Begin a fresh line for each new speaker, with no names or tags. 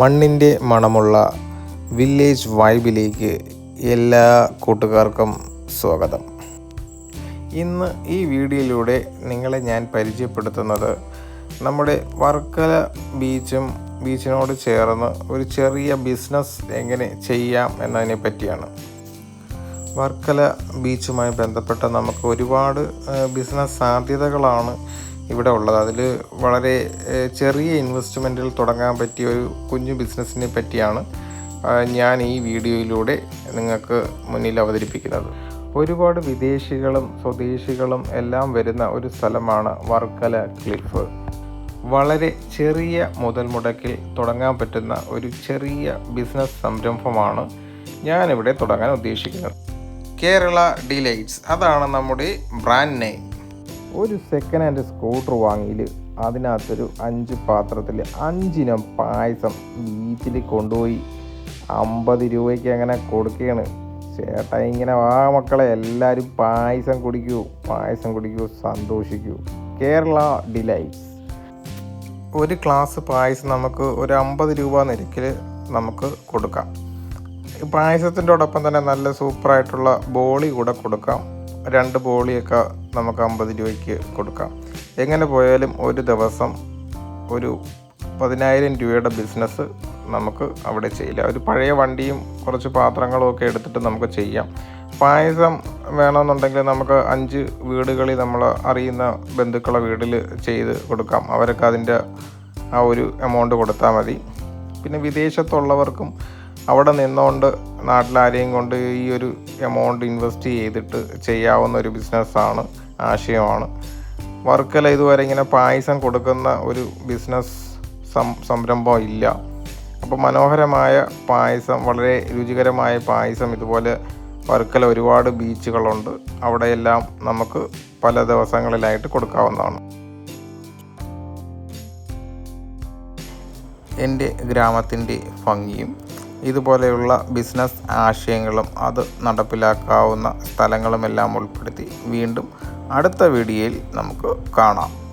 മണ്ണിന്റെ മണമുള്ള വില്ലേജ് വൈബിലേക്ക് എല്ലാ കൂട്ടുകാർക്കും സ്വാഗതം. ഇന്ന് ഈ വീഡിയോയിലൂടെ നിങ്ങളെ ഞാൻ പരിചയപ്പെടുത്തുന്നത് നമ്മുടെ വർക്കല ബീച്ചും ബീച്ചിനോട് ചേർന്ന് ഒരു ചെറിയ ബിസിനസ് എങ്ങനെ ചെയ്യാം എന്നതിനെ പറ്റിയാണ്. വർക്കല ബീച്ചുമായി ബന്ധപ്പെട്ട നമുക്ക് ഒരുപാട് ബിസിനസ് സാധ്യതകളാണ് ഇവിടെ ഉള്ളത്. അതിൽ വളരെ ചെറിയ ഇൻവെസ്റ്റ്മെന്റിൽ തുടങ്ങാൻ പറ്റിയ ഒരു കുഞ്ഞു ബിസിനസ്സിനെ പറ്റിയാണ് ഞാൻ ഈ വീഡിയോയിലൂടെ നിങ്ങൾക്ക് മുന്നിൽ അവതരിപ്പിക്കുന്നത്. ഒരുപാട് വിദേശികളും സ്വദേശികളും എല്ലാം വരുന്ന ഒരു സ്ഥലമാണ് വർക്കല ക്ലിഫ്. വളരെ ചെറിയ മുതൽ മുടക്കിൽ തുടങ്ങാൻ പറ്റുന്ന ഒരു ചെറിയ ബിസിനസ് സംരംഭമാണ് ഞാനിവിടെ തുടങ്ങാൻ ഉദ്ദേശിക്കുന്നത്. കേരള ഡിലൈറ്റ്സ് അതാണ് നമ്മുടെ ബ്രാൻഡ് നെയിം ഒരു സെക്കൻഡ് ഹാൻഡ് സ്കൂട്ടർ വാങ്ങിയിൽ അതിനകത്തൊരു അഞ്ച് പാത്രത്തിൽ അഞ്ചിനം പായസം ബീച്ചിൽ കൊണ്ടുപോയി. അമ്പത് രൂപയ്ക്ക് അങ്ങനെ കൊടുക്കുകയാണ് ചേട്ടാ ഇങ്ങനെ വാ മക്കളെ എല്ലാവരും പായസം കുടിക്കൂ പായസം കുടിക്കൂ സന്തോഷിക്കൂ. കേരള ഡിലൈറ്റ്സ് ഒരു ക്ലാസ് പായസം നമുക്ക് ഒരു അമ്പത് രൂപ നിരക്കിൽ നമുക്ക് കൊടുക്കാം. പായസത്തിന്റെ ഒപ്പം തന്നെ നല്ല സൂപ്പറായിട്ടുള്ള ബോളി കൂടെ കൊടുക്കാം. രണ്ട് ബോളിയൊക്കെ നമുക്ക് അമ്പത് രൂപയ്ക്ക് കൊടുക്കാം. എങ്ങനെ പോയാലും ഒരു ദിവസം ഒരു പതിനായിരം രൂപയുടെ ബിസിനസ് നമുക്ക് അവിടെ ചെയ്യില്ല ഒരു പഴയ വണ്ടിയും കുറച്ച് പാത്രങ്ങളും ഒക്കെ എടുത്തിട്ട് നമുക്ക് ചെയ്യാം. പായസം വേണമെന്നുണ്ടെങ്കിൽ നമുക്ക് അഞ്ച് വീടുകളിൽ നമ്മൾ അറിയുന്ന ബന്ധുക്കളെ വീട്ടിൽ ചെയ്ത് കൊടുക്കാം. അവരൊക്കെ അതിന്റെ ആ ഒരു എമൗണ്ട് കൊടുത്താൽ മതി. പിന്നെ വിദേശത്തുള്ളവർക്കും അവിടെ നിന്നുകൊണ്ട് നാട്ടിലാരെയും കൊണ്ട് ഈ ഒരു എമൗണ്ട് ഇൻവെസ്റ്റ് ചെയ്തിട്ട് ചെയ്യാവുന്ന ഒരു ബിസിനസ്സാണ് ആശയമാണ്. വർക്കല ഇതുവരെ ഇങ്ങനെ പായസം കൊടുക്കുന്ന ഒരു ബിസിനസ് സംരംഭം ഇല്ല. അപ്പോൾ മനോഹരമായ പായസം വളരെ രുചികരമായ പായസം ഇതുപോലെ വർക്കല ഒരുപാട് ബീച്ചുകളുണ്ട് അവിടെയെല്ലാം നമുക്ക് പല ദിവസങ്ങളിലായിട്ട് കൊടുക്കാവുന്നതാണ്. എന്റെ ഗ്രാമത്തിന്റെ ഭംഗിയും ഇതുപോലെയുള്ള ബിസിനസ് ആശയങ്ങളും അത് നടപ്പിലാക്കാവുന്ന സ്ഥലങ്ങളുമെല്ലാം ഉൾപ്പെടുത്തി വീണ്ടും അടുത്ത വീഡിയോയിൽ നമുക്ക് കാണാം.